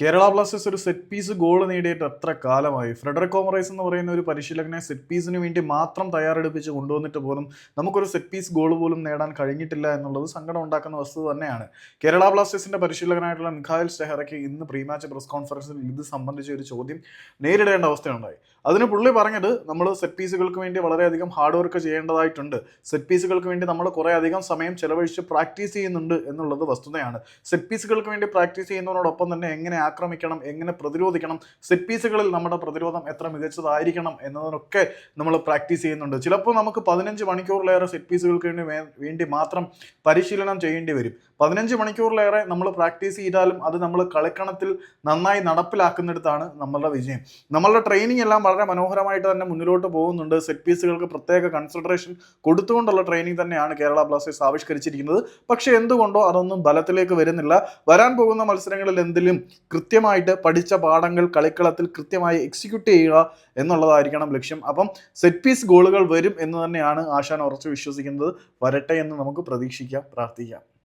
Kerala Blasters ഒരു set piece goal നേടിയിട്ട് എത്ര കാലമായി. ഫ്രെഡറിക് കോമറൈസ് എന്ന് പറയുന്ന ഒരു പരിശീലകനെ സെറ്റ് പീസിന് വേണ്ടി മാത്രം തയ്യാറെടുപ്പിച്ച് കൊണ്ടുവന്നിട്ട് പോലും നമുക്കൊരു സെറ്റ് പീസ് ഗോൾ പോലും നേടാൻ കഴിഞ്ഞിട്ടില്ല എന്നുള്ളത് സങ്കടം ഉണ്ടാക്കുന്ന വസ്തുത തന്നെയാണ്. കേരള ബ്ലാസ്റ്റേഴ്സിന്റെ പരിശീലകനായിട്ടുള്ള മിഖായൽ സ്റ്റെഹറയ്ക്ക് ഇന്ന് പ്രീ മാച്ച് പ്രസ് കോൺഫറൻസിൽ ഇത് സംബന്ധിച്ച ഒരു ചോദ്യം നേരിടേണ്ട അവസ്ഥയുണ്ടായി. അതിന് പുള്ളി പറഞ്ഞത് നമ്മൾ സെറ്റ് പീസുകൾക്ക് വേണ്ടി വളരെയധികം ഹാർഡ് വർക്ക് ചെയ്യേണ്ടതായിട്ടുണ്ട്. സെറ്റ് പീസുകൾക്ക് വേണ്ടി നമ്മൾ കുറേ അധികം സമയം ചെലവഴിച്ച് പ്രാക്ടീസ് ചെയ്യുന്നുണ്ട് എന്നുള്ളത് വസ്തുതയാണ്. സെറ്റ് പീസുകൾക്ക് വേണ്ടി പ്രാക്ടീസ് ചെയ്യുന്നതിനോടൊപ്പം തന്നെ എങ്ങനെ ആക്രമിക്കണം എങ്ങനെ പ്രതിരോധിക്കണം സെറ്റ് പീസുകളിൽ നമ്മുടെ പ്രതിരോധം എത്ര മികച്ചതായിരിക്കണം എന്നതിനൊക്കെ നമ്മൾ പ്രാക്ടീസ് ചെയ്യുന്നുണ്ട്. ചിലപ്പോൾ നമുക്ക് പതിനഞ്ച് മണിക്കൂറിലേറെ സെറ്റ് പീസുകൾക്ക് വേണ്ടി വേണ്ടി മാത്രം പരിശീലനം ചെയ്യേണ്ടി വരും. പതിനഞ്ച് മണിക്കൂറിലേറെ നമ്മൾ പ്രാക്ടീസ് ചെയ്താലും അത് നമ്മൾ കളിക്കണത്തിൽ നന്നായി നടപ്പിലാക്കുന്നിടത്താണ് നമ്മളുടെ വിജയം. നമ്മളുടെ ട്രെയിനിങ് എല്ലാം വളരെ മനോഹരമായിട്ട് തന്നെ മുന്നിലോട്ട് പോകുന്നുണ്ട്. സെറ്റ് പീസുകൾക്ക് പ്രത്യേക കൺസിഡറേഷൻ കൊടുത്തുകൊണ്ടുള്ള ട്രെയിനിങ് തന്നെയാണ് കേരള ബ്ലാസ്റ്റേഴ്സ് ആവിഷ്കരിച്ചിരിക്കുന്നത്. പക്ഷേ എന്തുകൊണ്ടോ അതൊന്നും ബലത്തിലേക്ക് വരുന്നില്ല. വരാൻ പോകുന്ന മത്സരങ്ങളിൽ എന്തിലും കൃത്യമായിട്ട് പഠിച്ച പാഠങ്ങൾ കളിക്കളത്തിൽ കൃത്യമായി എക്സിക്യൂട്ട് ചെയ്യുക എന്നുള്ളതായിരിക്കണം ലക്ഷ്യം. അപ്പം സെറ്റ് പീസ് ഗോളുകൾ വരും എന്ന് തന്നെയാണ് ആശാൻ ഉറച്ചു വിശ്വസിക്കുന്നത്. വരട്ടെ എന്ന് നമുക്ക് പ്രതീക്ഷിക്കാം പ്രാർത്ഥിക്കാം.